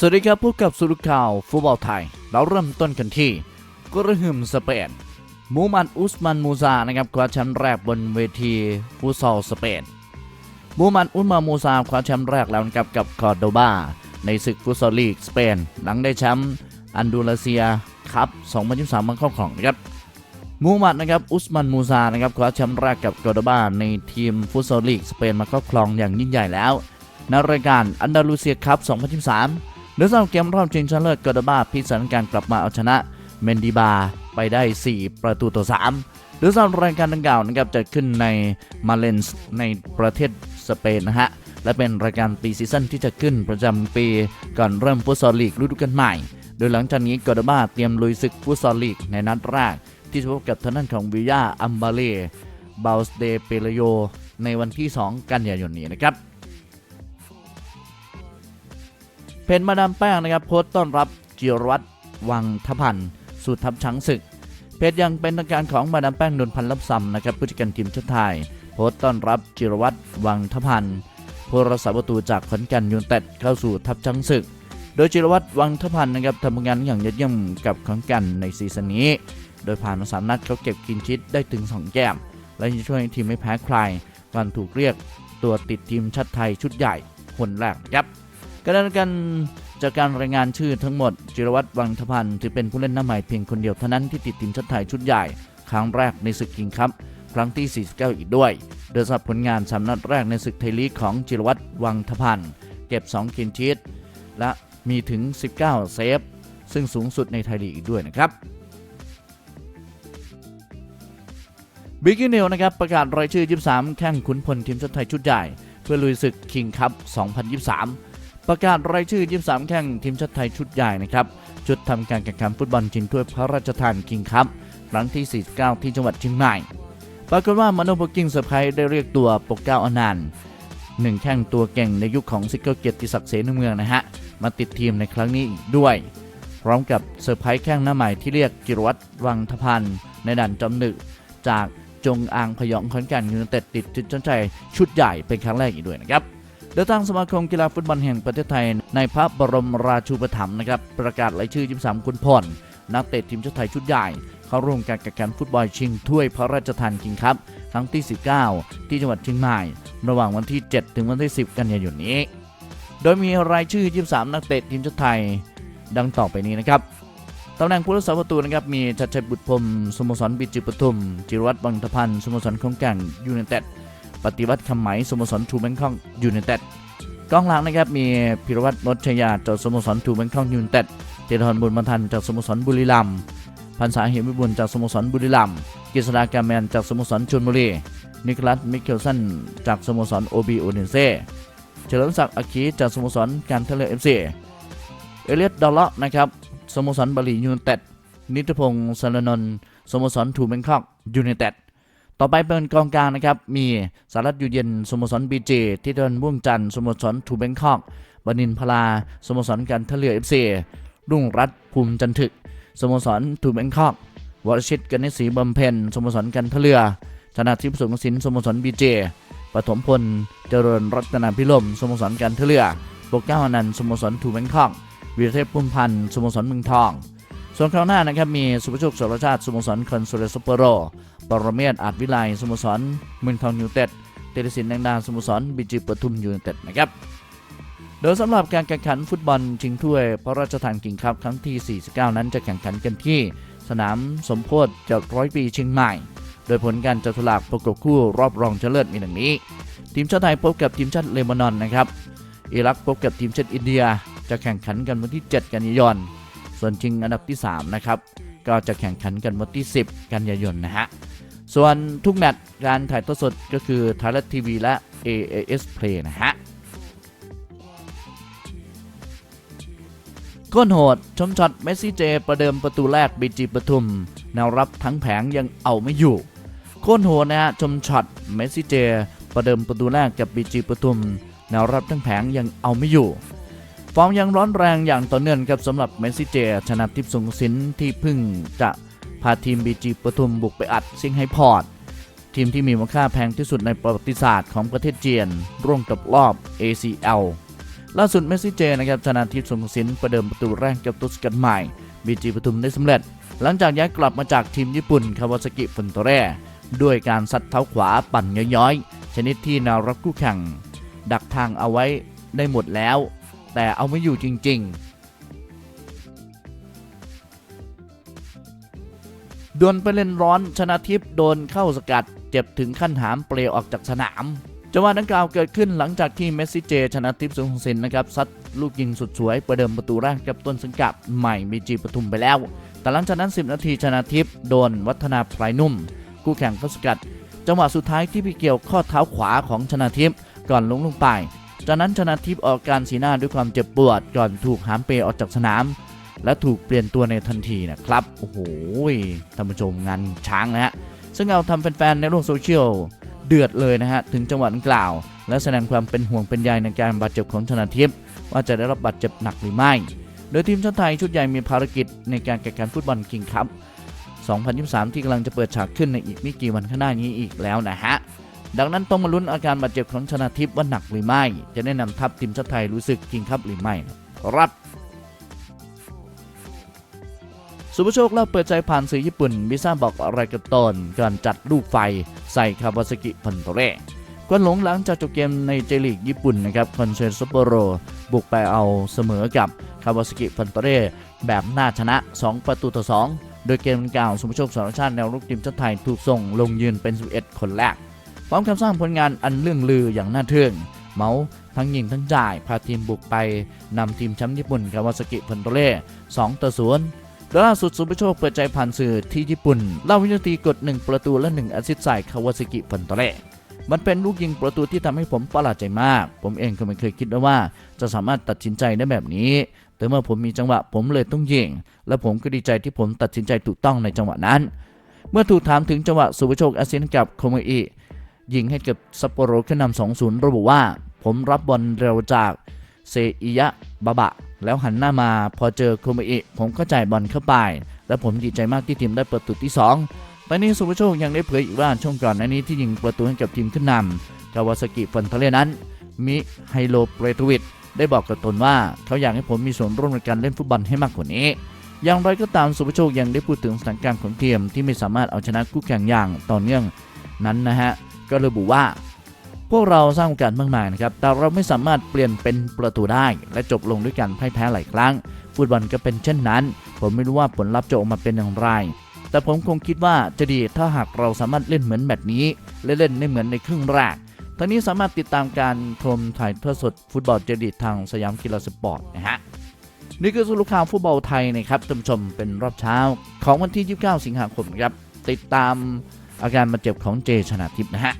สวัสดีครับพบกับสุรุข่าวฟุตบอลไทย เราเริ่มต้นกันที่กระหึ่มสเปนมูฮัมหมัดอุสมันมูซานะครับคว้าแชมป์แรกบนเวทีฟุตซอลสเปนมูฮัมหมัดอุสมันมูซาคว้าแชมป์แรกแล้วนะครับกับคอร์โดบาในศึกฟุตซอลลีกสเปน หลังได้แชมป์อันดูลาเซียคัพ2023มาครอบครองนะครับมูมัดนะครับอุสมันมูซานะครับคว้าแชมป์แรกกับกอร์โดบาในทีมฟุตซอลลีกสเปนมาครอบครองอย่างยิ่งใหญ่แล้วในรายการอันดาลูเซียคัพ2023 โดยสำหรับเกมรอบชิงชนะเลิศกอร์ดบาพิสถานการกลับมาเอาชนะเมนดิบาไปได้ 4 ประตูต่อ3โดยสำหรับรายการดังกล่าวนะครับจะขึ้นในมาเลนส์ในประเทศสเปนนะฮะ และเป็นรายการปีซีซั่นที่จะขึ้นประจำปีก่อนเริ่มฟุตซอลลีกฤดูกาลใหม่ โดยหลังจากนี้กอร์ดบาเตรียมลุยศึกฟุตซอลลีกในนัดแรกที่จะพบกับทางด้านของวิยาอัมบาเล่บาลสเดเปเลโยในวันที่ 2 กันยายนนี้นะครับ เพนมาดามแป้งนะครับโพสต์ต้อนรับจิรวัตรวังทพันธ์สู่ทัพช้างศึก เพจยังเป็นทางการของมาดามแป้งนนพันธ์ลับซัมนะครับผู้จัดการทีมชาติไทย โพสต์ต้อนรับจิรวัตรวังทพันธ์ผู้รักษาประตูจากขอนแก่นยูนเต็ดเข้าสู่ทัพช้างศึก โดยจิรวัตรวังทพันธ์นะครับทำงานอย่างยอดเยี่ยมกับขอนแก่นในซีซั่นนี้ โดยผ่านมาสามนัดเขาเก็บกินชิดได้ถึง2แก้มและยังช่วยให้ทีมไม่แพ้ใครก่อนถูกเรียกตัวติดทีมชาติไทยชุดใหญ่คนแรกครับ ก็ได้กันจากการรายงานชื่อทั้งหมด จิรวัตรวังทพันธ์ถือเป็นผู้เล่นหน้าใหม่เพียงคนเดียวเท่านั้นที่ติดทีมชาติไทยชุดใหญ่ ครั้งแรกในศึกคิงคัพครั้งที่ 49 อีกด้วย โดยสำหรับผลงานสามนัดแรกในศึกไทยลีกของจิรวัตรวังทพันธ์เก็บ2คินชีตและมีถึง 19 เซฟ ซึ่งสูงสุดในไทยลีกอีกด้วยนะครับบิ๊กินิวนะครับประกาศรายชื่อ 23 แข้งขุนพลทีมชาติไทยชุดใหญ่ เพื่อลุยศึกคิงคัพ2023 ประกาศรายชื่อ 23 แข้งทีมชาติไทยชุดใหญ่นะครับ ชุดทำการแข่งขันฟุตบอลชิงถ้วยพระราชทานคิงคัพครั้งที่ 49 ที่จังหวัดเชียงใหม่ ปรากฏว่ามาโนโปกิ้งเซอร์ไพรส์ได้เรียกตัวปกเก้าอนันต์หนึ่งแข้งตัวเก่งในยุคของซิกเกิลเกียรติศักดิ์เสนเมืองนะฮะ มาติดทีมในครั้งนี้อีกด้วย พร้อมกับเซอร์ไพรส์แข้งหน้าใหม่ที่เรียกจิรวัตรวังทพันธ์ในด่านจำหนึกจากจงอางพยองขอนแก่นยูไนเต็ดติดจุดสนใจชุดใหญ่เป็นครั้งแรกอีกด้วยนะครับ โดยทางสมาคมกีฬาฟุตบอลแห่งประเทศไทย ในพระบรมราชูปถัมภ์นะครับประกาศรายชื่อ 23 คนพลนักเตะทีมชาติไทยชุดใหญ่ เข้าร่วมการแข่งขันฟุตบอลชิงถ้วยพระราชทานคิงคัพครั้งที่ 19 ที่จังหวัดเชียงใหม่ ระหว่างวันที่ 7 ถึงวันที่ 10 กันยายนนี้ โดยมีรายชื่อ 23 นักเตะทีมชาติไทย ดังต่อไปนี้นะครับตำแหน่งผู้รักษาประตูนะครับมีชัดชัยบุตรพรมสโมสรบิจิปทุม จิรวัตรบังทพันธ์สโมสรขอนแก่นยูไนเต็ด ปฏิวัติคำไหมสโมสรทูแบงคอกยูไนเต็ดกองหลังนะครับมีพิรวัตรนชยาจากสโมสรทูแบงคอกยูไนเต็ดเจริญบุญมาทันจากสโมสรบุรีรัมย์พันษาเหมวิบุญจากสโมสรบุรีรัมย์กฤษดากาแมนจากสโมสรชลบุรีนิคลัสมิเคลสันจากสโมสรโอบีโอเดนเซ่เฉลิมศักดิ์อาคีจากสโมสรการท่าเรือเอฟซีเอเลียตดอลเลาะนะครับสโมสรบาลียูไนเต็ดนิตพงศ์สารนนท์สโมสรทูแบงคอกยูไนเต็ด ต่อไปเป็นกองกลางนะครับ มีสารัตอยู่เย็นสโมสรบีเจที่เดินม่วงจันทร์สโมสรทูแบงคอกบดินพลาสโมสรการท่าเรือเอฟซีรุ่งรัตภูมิจันทึกสโมสรทูแบงคอกวรชิตกนิศีบำเพ็ญสโมสรการท่าเรือชนะทิพย์สงกสินสโมสรบีเจปฐมพลเจริญรัตนาพิรมสโมสรการท่าเรือปกเก้าอนันต์สโมสรทูแบงคอกวีรเทพพุ่มพันธ์สโมสรเมืองทอง ส่วนคราวหน้านะครับมีสุภโชคสรชาติสโมสรคอนโซเลสเปโร ปรเมศอาจวิไลสโมสรเมืองทองยูเต็ดเตลิสินแดงดาสโมสรบิจิปทุมยูเต็ดนะครับโดยสำหรับการแข่งขันฟุตบอลชิงถ้วย พระราชทานกิ่งคัพครั้งที่ 49 นั้นจะแข่งขันกันที่สนามสมโพธิจากร้อยปีเชียงใหม่ โดยผลการจับฉลากประกบคู่รอบรองชนะเลิศมีดังนี้ ทีมชาติไทยพบกับทีมชาติเลบานอนนะครับ อิรักพบกับทีมชาติอินเดีย จะแข่งขันกันวันที่ 7 กันยายน ส่วนชิงอันดับที่ 3 นะครับ ก็จะแข่งขันกันวันที่ 10 กันยายนนะฮะ ส่วนทุกแมตช์การถ่ายทอดสดก็คือไทยรัฐทีวีและ AAS Play นะฮะก้นโหด ชมช็อตเมสซี่เจ ประเดิมประตูแรกบีจีปทุม แนวรับทั้งแผงยังเอาไม่อยู่โค้นโหดนะฮะชมช็อตเมสซี่เจ ประเดิมประตูแรกกับบีจีปทุม แนวรับทั้งแผงยังเอาไม่อยู่ฟอร์มยังร้อนแรงอย่างต่อเนื่องครับสำหรับเมสซี่เจ ชนะทิพย์สงสินที่เพึ่งจะ พาทีมบีจีปทุมบุกไปอัดซิงไฮพอร์ตทีมที่มีมูลค่าแพงที่สุดในประวัติศาสตร์ของประเทศเจียนร่วมกับรอบ ACL ล่าสุดเมสซี่เจนะครับชนะทิพย์สงสินประเดิมประตูแรกกับตัวสกัดใหม่บีจีปทุมได้สำเร็จ หลังจากย้ายกลับมาจากทีมญี่ปุ่นคาวาซากิฟุนโตเร่ด้วยการซัดเท้าขวาปั่นย้อยๆ ชนิดที่นวรับคู่แข่ง ดักทางเอาไว้ได้หมดแล้ว แต่เอาไม่อยู่จริง ๆ ดวลไปเล่นร้อนชนะทิพย์โดนเข้าสกัด เจ็บถึงขั้นหามเปลวออกจากสนามจังหวะดังกล่าวเกิดขึ้นหลังจากที่เมสซี่เจ ชนะทิพย์สุขสินนะครับซัดลูกยิงสุดสวยประเดิมประตูแรกกับต้นสังกัดใหม่บีจีปทุมไปแล้ว แต่หลังจากนั้น 10 นาทีชนะทิพย์โดนวัฒนาพลายนุ่ม คู่แข่งเข้าสกัด จังหวะสุดท้ายที่พี่เกี่ยวข้อเท้าขวาของชนะทิพย์ก่อนลงลงไป จากนั้นชนะทิพย์ออกการสีหน้าด้วยความเจ็บปวดก่อนถูกหามเปออกจากสนาม และถูกเปลี่ยนตัวในทันทีนะครับ โอ้โหท่านผู้ชมงานช้างนะฮะ ซึ่งเอาทำแฟนๆในโลกโซเชียลเดือดเลยนะฮะ ถึงจังหวะดังกล่าว และแสดงความเป็นห่วงเป็นใยในการบาดเจ็บของชนะทิพย์ว่าจะได้รับบาดเจ็บหนักหรือไม่ โดยทีมชาติไทยชุดใหญ่มีภารกิจในการแข่งขันฟุตบอลคิงคัพ2023 ที่กำลังจะเปิดฉากขึ้นในอีกไม่กี่วันข้างหน้านี้อีกแล้วนะฮะ ดังนั้นต้องมาลุ้นอาการบาดเจ็บของชนะทิพย์ว่าหนักหรือไม่ จะได้นำทัพทีมชาติไทยรู้สึกคิงคัพหรือไม่ ครับ สุภโชคเล่าเปิดใจผ่านสื่อญี่ปุ่นบิซ่าบอกอะไรกับตนการจัดลูกไฟใส่คาวาซากิพันโตเร่กวนหลงหลังจากจบเกมในเจลีกญี่ปุ่นนะครับคอนเซนซัปโปโรบุกไปเอาเสมอกับคาวาซากิพันโตเร่แบบน่าชนะ 2 ประตูต่อ 2 โดยเกมกล่าวสุภโชคสารชาติแนวรุกทีมชาติไทยถูกส่งลงยืนเป็น 11 คนแรกพร้อมกับสร้างผลงานอันเรื่องลืออย่างน่าทึ่งเมาส์ทั้งยิงทั้งจ่ายพาทีมบุกไปนำทีมแชมป์ญี่ปุ่นคาวาซากิพันโตเร่2ต่อ0 โดยล่าสุดสุภโชคเปิดใจผ่านสื่อที่ญี่ปุ่นเล่าวินาทีกด 1 ประตูและ 1 แอสซิสต์ใส่คาวาซากิพันโตเร่มันเป็นลูกยิงประตูที่ทำให้ผมประหลาดใจมาก ผมเองก็ไม่เคยคิดว่า จะสามารถตัดสินใจได้แบบนี้ แต่เมื่อผมมีจังหวะผมเลยต้องยิง และผมก็ดีใจที่ผมตัดสินใจถูกต้องในจังหวะนั้น เมื่อถูกถามถึงจังหวะสุภโชคแอสซิสต์กับโคเมอิยิงให้กับซัปโปโรขึ้นนำ2-0ระบุว่า ผมรับบอลเร็วจากเซอิยะบะบะ แล้วหันหน้ามาพอเจอโคเมอิผมก็จ่ายบอลเข้าไป และผมดีใจมากที่ทีมได้ประตูที่2ตอนนี้สุภโชคยังได้เผยอีกว่าช่วงก่อนน้านี้ที่ยิงประตูให้กับทีมขึ้นนำกาวาซากิฟันเทเลนั้น มิไฮโลเปรตวิดได้บอกกับตนว่าเขาอยากให้ผมมีส่วนร่วมในการเล่นฟุตบอลให้มากกว่านี้ อย่างไรก็ตามสุภโชคยังได้พูดถึงสถานการณ์ของทีมที่ไม่สามารถเอาชนะคู่แข่งอย่างต่อเนื่องนั้นนะฮะก็ระบุว่า พวกเราสร้างโอกาสมากมายนะครับ แต่เราไม่สามารถเปลี่ยนเป็นประตูได้ และจบลงด้วยการพ่ายแพ้หลายครั้ง ฟุตบอลก็เป็นเช่นนั้น ผมไม่รู้ว่าผลลัพธ์จะออกมาเป็นอย่างไร แต่ผมคงคิดว่าจะดีถ้าหากเราสามารถเล่นเหมือนแบบนี้ และเล่นได้เหมือนในครึ่งแรกทั้งนี้สามารถติดตามการชมถ่ายทอดสดฟุตบอลเจดีทางสยามกีฬาสปอร์ตนะฮะนี่คือสรุปข่าวฟุตบอลไทยนะครับท่านผู้ชมเป็นรอบเช้า ของวันที่ 29 สิงหาคมครับติดตามอาการบาดเจ็บของเจชนาทิพย์นะฮะ